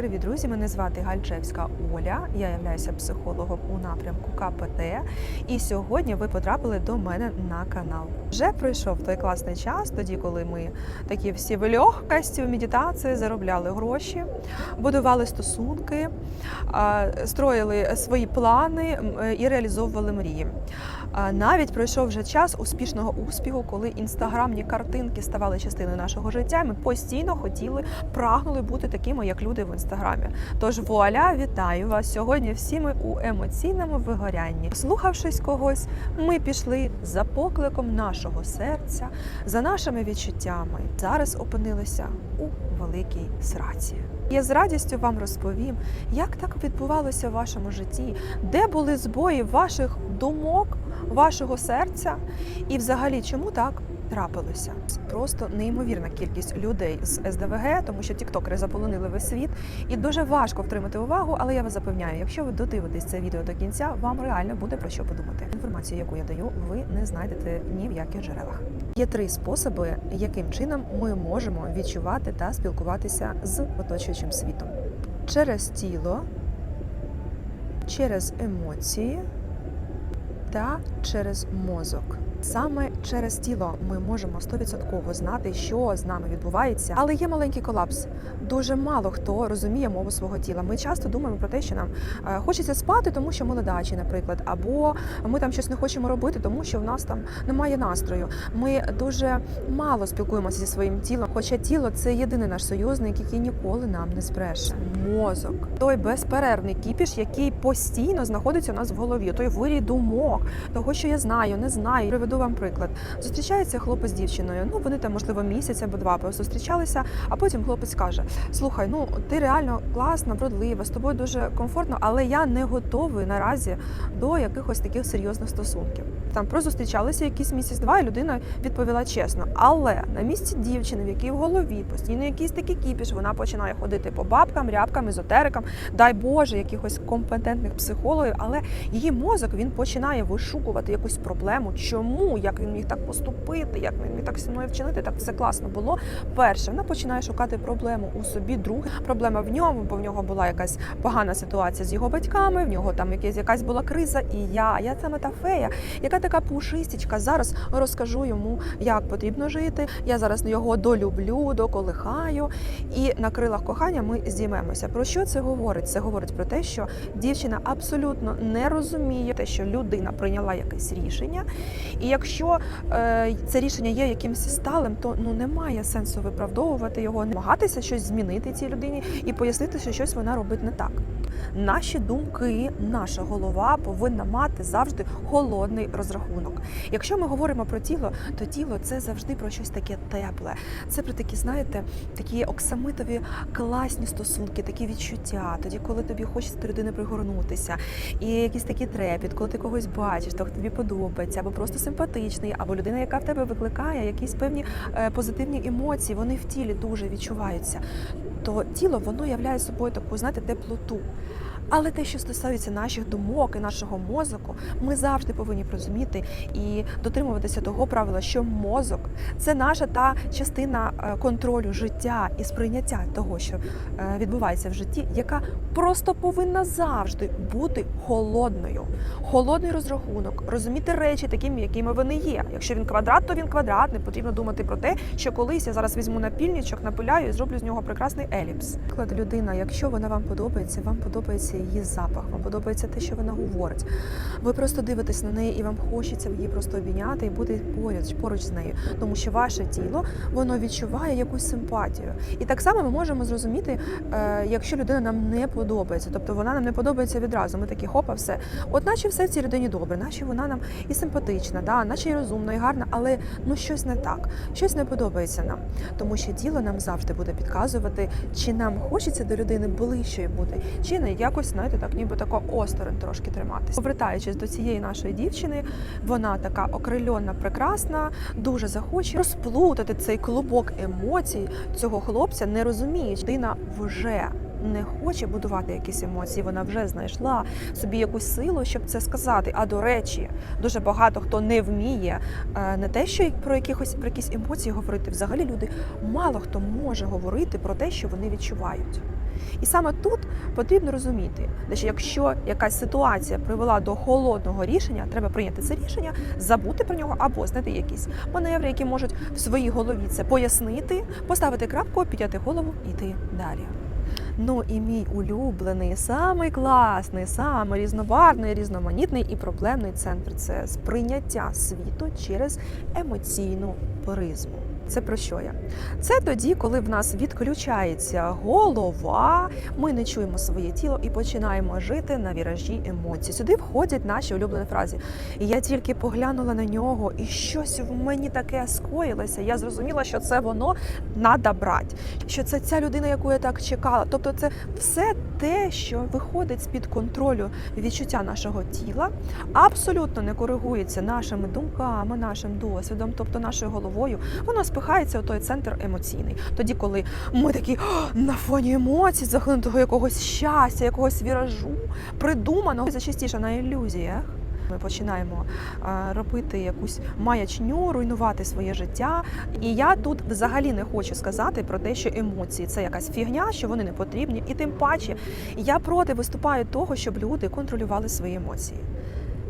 Привіт, друзі! Мене звати Гальчевська Оля. Я являюся психологом у напрямку КПТ. І сьогодні ви потрапили до мене на канал. Вже пройшов той класний час, тоді, коли ми такі всі в легкості, в медитації заробляли гроші, будували стосунки, строїли свої плани і реалізовували мрії. Навіть пройшов вже час успішного успіху, коли інстаграмні картинки ставали частиною нашого життя. Ми постійно хотіли, прагнули бути такими, як люди в інстаграмі. Тож вуаля, вітаю вас сьогодні. Всі ми у емоційному вигорянні. Слухавшись когось, ми пішли за покликом нашого серця, за нашими відчуттями. Зараз опинилися у великій сраці. Я з радістю вам розповім, як так відбувалося в вашому житті, де були збої ваших думок, вашого серця, і взагалі чому так трапилося? Просто неймовірна кількість людей з СДВГ, тому що тіктокери заполонили весь світ, і дуже важко втримати увагу. Але я вас запевняю, якщо ви додивитесь це відео до кінця, вам реально буде про що подумати. Інформацію, яку я даю, ви не знайдете ні в яких джерелах. Є три способи, яким чином ми можемо відчувати та спілкуватися з оточуючим світом: через тіло, через емоції та через мозок. Саме через тіло ми можемо 100% знати, що з нами відбувається, але є маленький колапс. Дуже мало хто розуміє мову свого тіла. Ми часто думаємо про те, що нам е, хочеться спати, тому що молодачі, наприклад, або ми там щось не хочемо робити, тому що в нас там немає настрою. Ми дуже мало спілкуємося зі своїм тілом, хоча тіло це єдиний наш союзник, який ніколи нам не збреше. Мозок той безперервний кіпіш, який постійно знаходиться у нас в голові, той вирій думок, того, що я знаю, не знаю. Приведу вам приклад. Зустрічається хлопець з дівчиною. Ну вони там, можливо, місяць або два зустрічалися, а потім хлопець каже: Слухай, ну ти реально класна, вродлива, з тобою дуже комфортно, але я не готовий наразі до якихось таких серйозних стосунків. Там прозустрічалися якийсь місяць-два, і людина відповіла чесно. Але на місці дівчини, в якій в голові постійно якийсь такий кіпіш, вона починає ходити по бабкам, рябкам, езотерикам, дай Боже, якихось компетентних психологів, але її мозок він починає вишукувати якусь проблему. Чому? Як він міг так поступити, як він міг так зі мною вчинити? Так все класно було. Перше, вона починає шукати проблему у собі. Друге, проблема в ньому, бо в нього була якась погана ситуація з його батьками. В нього там якась якась була криза. І я, я саме та фея, яка така пушистічка. Зараз розкажу йому, як потрібно жити. Я зараз його долюблю, доколихаю. І на крилах кохання ми зіймемося. Про що це говорить? Це говорить про те, що дівчина абсолютно не розуміє те, що людина прийняла якесь рішення. І якщо е, це рішення є якимось сталим, то ну немає сенсу виправдовувати його, намагатися щось змінити цій людині і пояснити, що щось вона робить не так. Наші думки, наша голова повинна мати завжди холодний розрахунок. Якщо ми говоримо про тіло, то тіло це завжди про щось таке тепле. Це про такі, знаєте, такі оксамитові класні стосунки, такі відчуття. Тоді, коли тобі хочеться до людини пригорнутися, і якийсь такий трепіт, коли ти когось бачиш, хто тобі подобається, або просто симпатичний, або людина, яка в тебе викликає якісь певні е, позитивні емоції, вони в тілі дуже відчуваються. То тіло воно являє собою таку, знаєте, теплоту. Але те, що стосується наших думок і нашого мозку, ми завжди повинні розуміти і дотримуватися того правила, що мозок це наша та частина е, контролю життя і сприйняття того, що е, відбувається в житті, яка просто повинна завжди бути холодною. Холодний розрахунок, розуміти речі такими, якими вони є. Якщо він квадрат, то він квадрат. Не потрібно думати про те, що колись я зараз візьму напільничок, напиляю і зроблю з нього прекрасний еліпс. Приклад людина, якщо вона вам подобається, вам подобається її запах, вам подобається те, що вона говорить. Ви просто дивитесь на неї і вам хочеться її просто обійняти і бути поряд поруч з нею, тому що ваше тіло воно відчуває якусь симпатію. І так само ми можемо зрозуміти, е, якщо людина нам не подобається, тобто вона нам не подобається відразу. Ми такі хопа, все. От наче все в цій людині добре, наче вона нам і симпатична, да, наче і розумна, і гарна, але ну щось не так, щось не подобається нам, тому що тіло нам завжди буде підказувати, чи нам хочеться до людини ближчої бути, чи не якось знаєте, так ніби тако осторонь трошки триматися. Повертаючись до цієї нашої дівчини, вона така окрильона, прекрасна, дуже захоче розплутати цей клубок емоцій цього хлопця, не розуміючи, людина вже. Не хоче будувати якісь емоції, вона вже знайшла собі якусь силу, щоб це сказати. А до речі, дуже багато хто не вміє е, не те, що про якихось про якісь емоції говорити. Взагалі люди мало хто може говорити про те, що вони відчувають. І саме тут потрібно розуміти, що якщо якась ситуація привела до холодного рішення, треба прийняти це рішення, забути про нього або знайти якісь маневри, які можуть в своїй голові це пояснити, поставити крапку, підняти голову і йти далі. Ну і мій улюблений, самий класний, самий різнобарний, різноманітний і проблемний центр це сприйняття світу через емоційну призму. Це про що я? Це тоді, коли в нас відключається голова, ми не чуємо своє тіло і починаємо жити на віражі емоцій. Сюди входять наші улюблені фрази. І я тільки поглянула на нього, і щось в мені таке скоїлося. Я зрозуміла, що це воно надо брати, що це ця людина, яку я так чекала. Тобто, це все те, що виходить з під контролю відчуття нашого тіла, абсолютно не коригується нашими думками, нашим досвідом, тобто нашою головою. Воно спихається у той центр емоційний. Тоді, коли ми такі на фоні емоцій, захлинутого якогось щастя, якогось віражу, придуманого це частіше на ілюзіях. Ми починаємо робити якусь маячню, руйнувати своє життя. І я тут взагалі не хочу сказати про те, що емоції це якась фігня, що вони не потрібні. І тим паче я проти виступаю того, щоб люди контролювали свої емоції.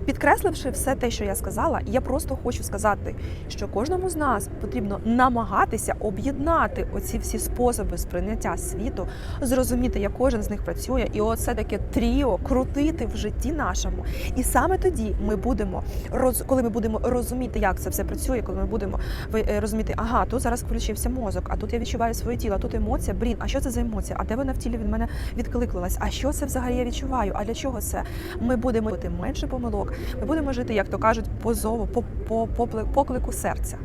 Підкресливши все те, що я сказала, я просто хочу сказати, що кожному з нас потрібно намагатися об'єднати оці всі способи сприйняття світу, зрозуміти, як кожен з них працює, і оце таке тріо крутити в житті нашому. І саме тоді ми будемо роз, коли ми будемо розуміти, як це все працює, коли ми будемо е, розуміти, ага, тут зараз включився мозок, а тут я відчуваю своє тіло, тут емоція. Блін, а що це за емоція? А де вона в тілі від мене відкликнулась? А що це взагалі я відчуваю? А для чого це? Ми будемо робити менше помилок. Ми будемо жити, як то кажуть, по зову, по, по, по поклику серця.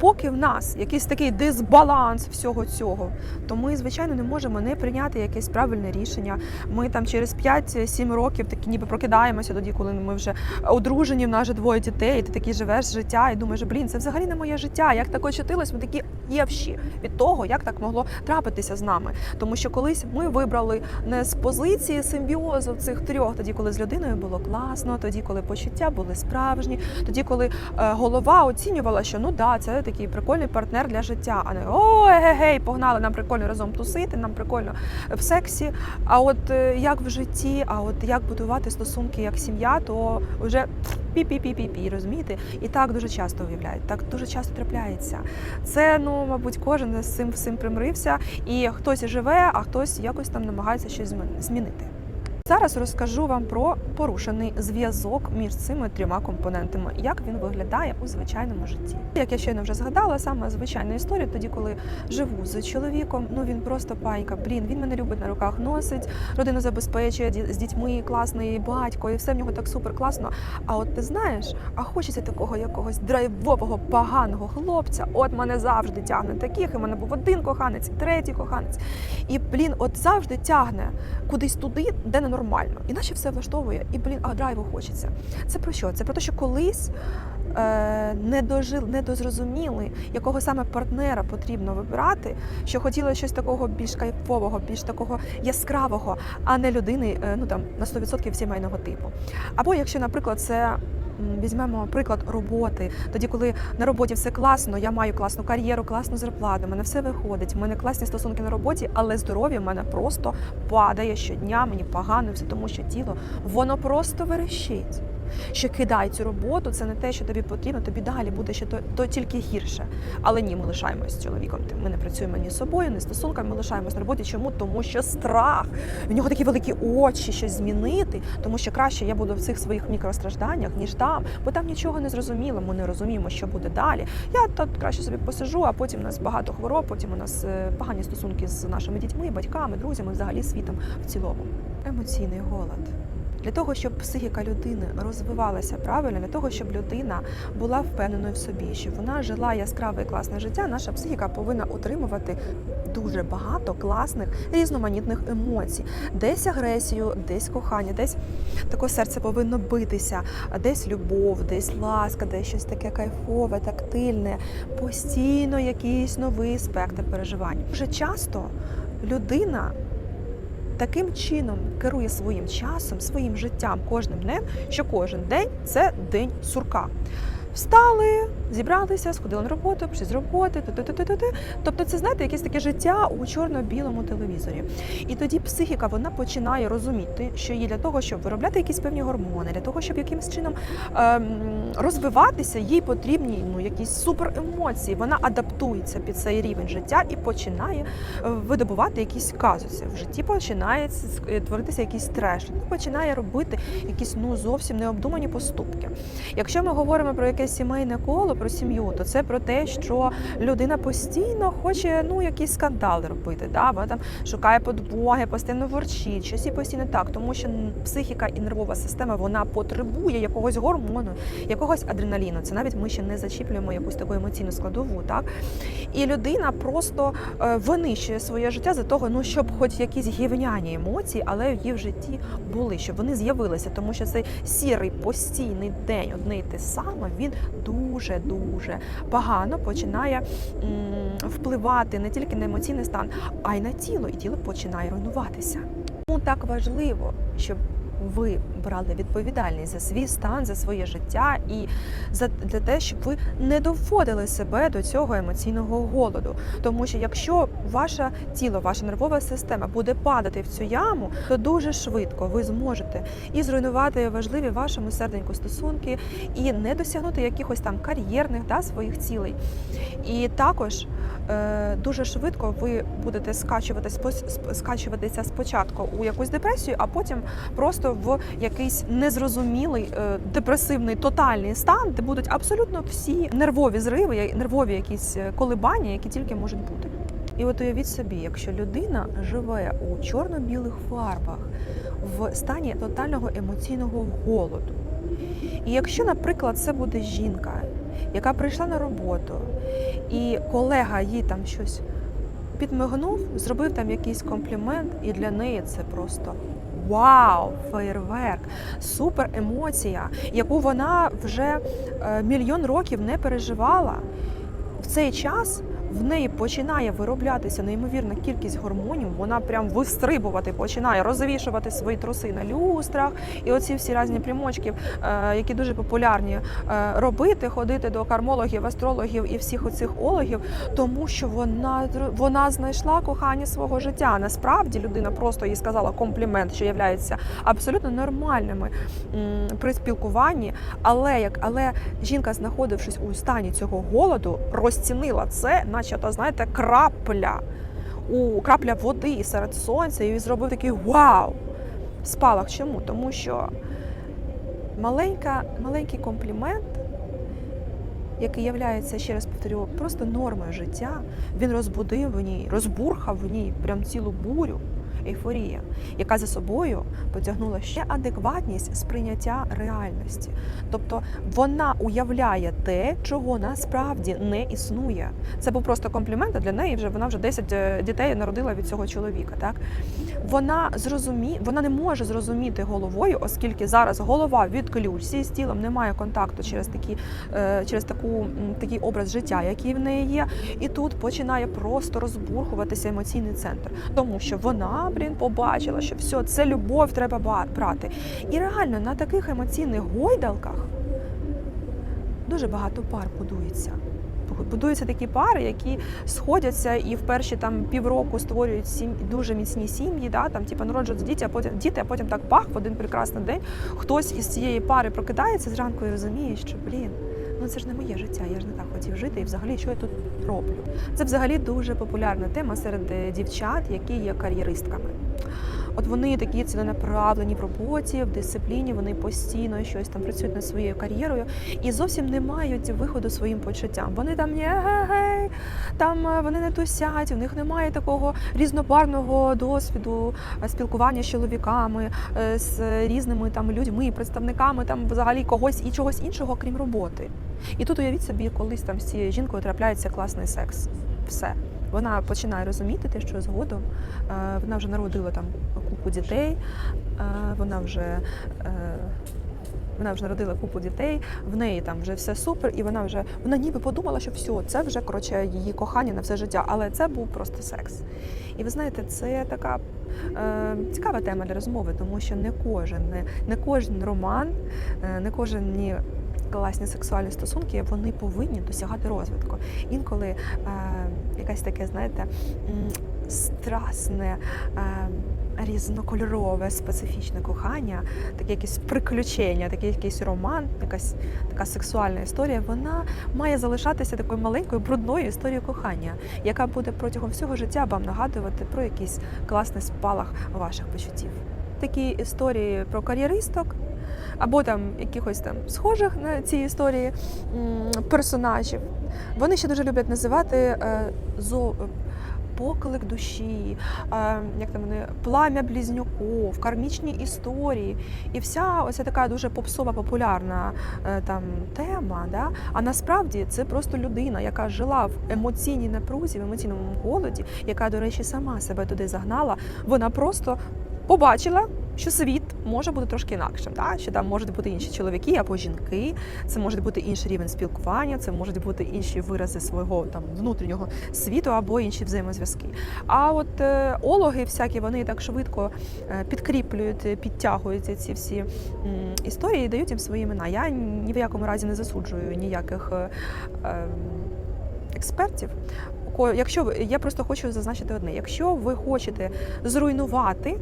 Поки в нас якийсь такий дисбаланс всього цього, то ми, звичайно, не можемо не прийняти якесь правильне рішення. Ми там через 5-7 років такі ніби прокидаємося тоді, коли ми вже одружені, в нас вже двоє дітей, і ти такий живеш життя і думаєш, блін, це взагалі не моє життя. Як так очутилось? Ми такі євші від того, як так могло трапитися з нами. Тому що колись ми вибрали не з позиції симбіозу цих трьох, тоді, коли з людиною було класно, тоді, коли почуття були справжні, тоді, коли е, голова оцінювала, що ну да, це такий прикольний партнер для життя, а не о, гей, погнали, нам прикольно разом тусити, нам прикольно в сексі. А от е, як в житті, а от як будувати стосунки як сім'я, то вже пі-пі-пі-пі-пі, розумієте? І так дуже часто виявляють, так дуже часто трапляється. Це, ну, мабуть, кожен з цим всім примирився, і хтось живе, а хтось якось там намагається щось змінити. Зараз розкажу вам про порушений зв'язок між цими трьома компонентами, як він виглядає у звичайному житті. Як я щойно вже згадала, саме звичайна історія, тоді, коли живу з чоловіком, ну він просто пайка. Блін, він мене любить на руках носить, родину забезпечує з дітьми, класний батько, і все в нього так супер класно. А от ти знаєш, а хочеться такого якогось драйвового поганого хлопця. От мене завжди тягне таких. І в мене був один коханець, і третій коханець. І блін, от завжди тягне кудись туди, де ненормально. Іначе все влаштовує, і блін, а драйву хочеться. Це про що? Це про те, що колись. е, Не дожили, не дозрозуміли, якого саме партнера потрібно вибирати, що хотіли щось такого більш кайфового, більш такого яскравого, а не людини е, ну там на 100% сімейного типу. Або якщо, наприклад, це візьмемо приклад роботи, тоді, коли на роботі все класно, я маю класну кар'єру, класну зарплату, мене все виходить, в мене класні стосунки на роботі, але здоров'я в мене просто падає щодня, мені погано, все тому що тіло воно просто верещить. Що кидай цю роботу, це не те, що тобі потрібно, тобі далі буде ще то, то тільки гірше. Але ні, ми лишаємось з чоловіком. Ми не працюємо ні з собою, ні з стосунками. Ми лишаємось на роботі. Чому? Тому що страх. В нього такі великі очі, щось змінити. Тому що краще я буду в цих своїх мікростражданнях, ніж там, бо там нічого не зрозуміло. Ми не розуміємо, що буде далі. Я тут краще собі посижу, а потім у нас багато хвороб, потім у нас е, погані стосунки з нашими дітьми, батьками, друзями, взагалі світом в цілому. Емоційний голод. Для того, щоб психіка людини розвивалася правильно, для того, щоб людина була впевненою в собі, щоб вона жила яскраве і класне життя, наша психіка повинна отримувати дуже багато класних різноманітних емоцій. Десь агресію, десь кохання, десь таке серце повинно битися, десь любов, десь ласка, десь щось таке кайфове, тактильне, постійно якийсь новий спектр переживань. Вже часто людина таким чином керує своїм часом, своїм життям кожним днем, що кожен день це день сурка. Встали, зібралися, сходили на роботу, пішли з роботи, ту-ту-ту-ту-ту. Тобто, це знаєте, якесь таке життя у чорно-білому телевізорі. І тоді психіка вона починає розуміти, що їй для того, щоб виробляти якісь певні гормони, для того, щоб якимось чином ем, розвиватися, їй потрібні ну якісь супер емоції. Вона адаптується під цей рівень життя і починає е, видобувати якісь казуси. В житті починає е, творитися якийсь треш, починає робити якісь ну зовсім необдумані поступки. Якщо ми говоримо про якесь сімейне коло, про сім'ю, то це про те, що людина постійно хоче ну якісь скандали робити. Да? Вона там шукає подвоги, постійно ворчить, щось і постійно так, тому що психіка і нервова система вона потребує якогось гормону, якогось адреналіну. Це навіть ми ще не зачіплюємо якусь таку емоційну складову, так і людина просто е, винищує своє життя за того, ну щоб хоч якісь гівняні емоції, але її в житті були, щоб вони з'явилися, тому що цей сірий постійний день, одне й те саме, він дуже дуже погано починає впливати не тільки на емоційний стан, а й на тіло, і тіло починає руйнуватися. Тому так важливо, щоб ви брали відповідальність за свій стан, за своє життя і за для те, щоб ви не доводили себе до цього емоційного голоду. Тому що якщо ваше тіло, ваша нервова система буде падати в цю яму, то дуже швидко ви зможете і зруйнувати важливі вашому серденьку стосунки, і не досягнути якихось там кар'єрних да, своїх цілей. І також дуже швидко ви будете скачуватися спочатку у якусь депресію, а потім просто в якийсь незрозумілий е, депресивний тотальний стан, де будуть абсолютно всі нервові зриви, нервові якісь е, колебання, які тільки можуть бути. І от уявіть собі, якщо людина живе у чорно-білих фарбах в стані тотального емоційного голоду. І якщо, наприклад, це буде жінка, яка прийшла на роботу, і колега їй там щось підмигнув, зробив там якийсь комплімент, і для неї це просто вау, феєрверк, супер емоція, яку вона вже е, мільйон років не переживала. В цей час в неї починає вироблятися неймовірна кількість гормонів. Вона прям вистрибувати починає розвішувати свої труси на люстрах, і оці всі різні примочки, е, які дуже популярні, е, робити, ходити до кармологів, астрологів і всіх оцих ологів, тому що вона вона знайшла кохання свого життя. Насправді людина просто їй сказала комплімент, що являється абсолютно нормальними при спілкуванні. Але як але жінка, знаходившись у стані цього голоду, розцінила це, наче то знаєте, крапля у крапля води серед сонця, і він зробив такий вау! Спалах. Чому? Тому що маленька, маленький комплімент, який являється, ще раз повторю, просто нормою життя, він розбудив в ній, розбурхав в ній прям цілу бурю. Ейфорія, яка за собою потягнула ще адекватність сприйняття реальності. Тобто вона уявляє те, чого насправді не існує. Це був просто комплімент, для неї вже вона вже 10 е, дітей народила від цього чоловіка. Так вона зрозумі, вона не може зрозуміти головою, оскільки зараз голова в відключці з тілом немає контакту через такі, е, через таку такий образ життя, який в неї є. І тут починає просто розбурхуватися емоційний центр, тому що вона, блін, побачила, що все це любов треба ба- брати. І реально на таких емоційних гойдалках дуже багато пар будується. Будуються такі пари, які сходяться і в перші там півроку створюють сім дуже міцні сім'ї, да, там типу, народжують діти, а потім діти, а потім так пах в один прекрасний день. Хтось із цієї пари прокидається зранку і розуміє, що блін, це ж не моє життя, я ж не так хотів жити, і взагалі що я тут роблю. Це взагалі дуже популярна тема серед е, дівчат, які є кар'єристками. От вони такі ціленаправлені в роботі, в дисципліні, вони постійно щось там працюють над своєю кар'єрою і зовсім не мають виходу своїм почуттям. Вони там ні гей, там е, вони не тусять, у них немає такого різнобарного досвіду е, спілкування з чоловіками, е, з різними там людьми, представниками там взагалі когось і чогось іншого, крім роботи. І тут уявіть собі, колись там з цією жінкою трапляється класний секс. Все. Вона починає розуміти те, що згодом е, вона вже народила там купу дітей, е, вона вже. е, Вона вже народила купу дітей, в неї там вже все супер, і вона вже вона ніби подумала, що все, це вже коротше її кохання на все життя, але це був просто секс. І ви знаєте, це така е, цікава тема для розмови, тому що не кожен, не, не кожен роман, не кожен класні сексуальні стосунки вони повинні досягати розвитку. Інколи е, якась таке, знаєте, страсне. Е, Різнокольорове специфічне кохання, таке якесь приключення, такий якийсь роман, якась така сексуальна історія, вона має залишатися такою маленькою брудною історією кохання, яка буде протягом всього життя вам нагадувати про якийсь класний спалах ваших почуттів. Такі історії про кар'єристок. Або там якихось там схожих на ці історії персонажів. Вони ще дуже люблять називати е, зо, поклик душі, е, як там вони, плам'я близнюков, кармічні історії. І вся ось така дуже попсова, популярна е, там тема. Да? А насправді це просто людина, яка жила в емоційній напрузі, в емоційному голоді, яка, до речі, сама себе туди загнала. Вона просто побачила. Що світ може бути трошки інакшим, так? що там можуть бути інші чоловіки або жінки, це може бути інший рівень спілкування, це можуть бути інші вирази свого там внутрішнього світу або інші взаємозв'язки. А от е, ологи, всякі, вони так швидко е, підкріплюють, е, підтягують ці всі м, історії і дають їм свої імена. Я ні в якому разі не засуджую ніяких е, е, експертів. Якщо я просто хочу зазначити одне: якщо ви хочете зруйнувати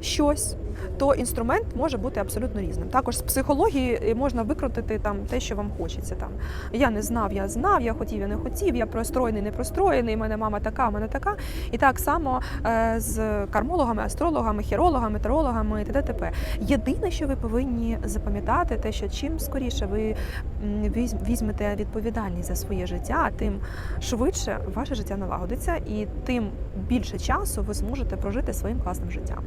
щось, то інструмент може бути абсолютно різним. Також з психології е, можна викрутити там те, що вам хочеться. Там я не знав, я знав, я хотів, я не хотів, я простроєний, не простроєний, мене мама така, мене така. І так само е, з кармологами, астрологами, хірологами, тарологами і т.д. Єдине, що ви повинні запам'ятати, те, що чим скоріше ви візьмете відповідальність за своє життя, тим швидше ваше життя налагодиться, і тим більше часу ви зможете прожити своїм класним життям.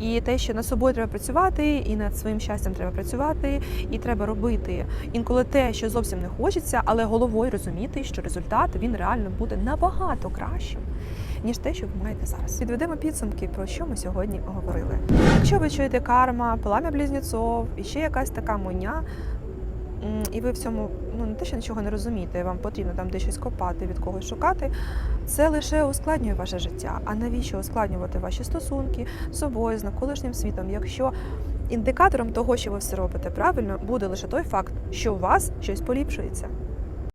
І те, що над собою треба працювати, і над своїм щастям треба працювати, і треба робити інколи те, що зовсім не хочеться, але головою розуміти, що результат він реально буде набагато кращим. Ніж те, що ви маєте зараз. Підведемо підсумки, про що ми сьогодні говорили. Якщо ви чуєте карма, пламя близнецов і ще якась така моня, і ви в цьому ну не те, що нічого не розумієте, вам потрібно там десь щось копати, від когось шукати. Це лише ускладнює ваше життя. А навіщо ускладнювати ваші стосунки з собою, з навколишнім світом, якщо індикатором того, що ви все робите правильно, буде лише той факт, що у вас щось поліпшується.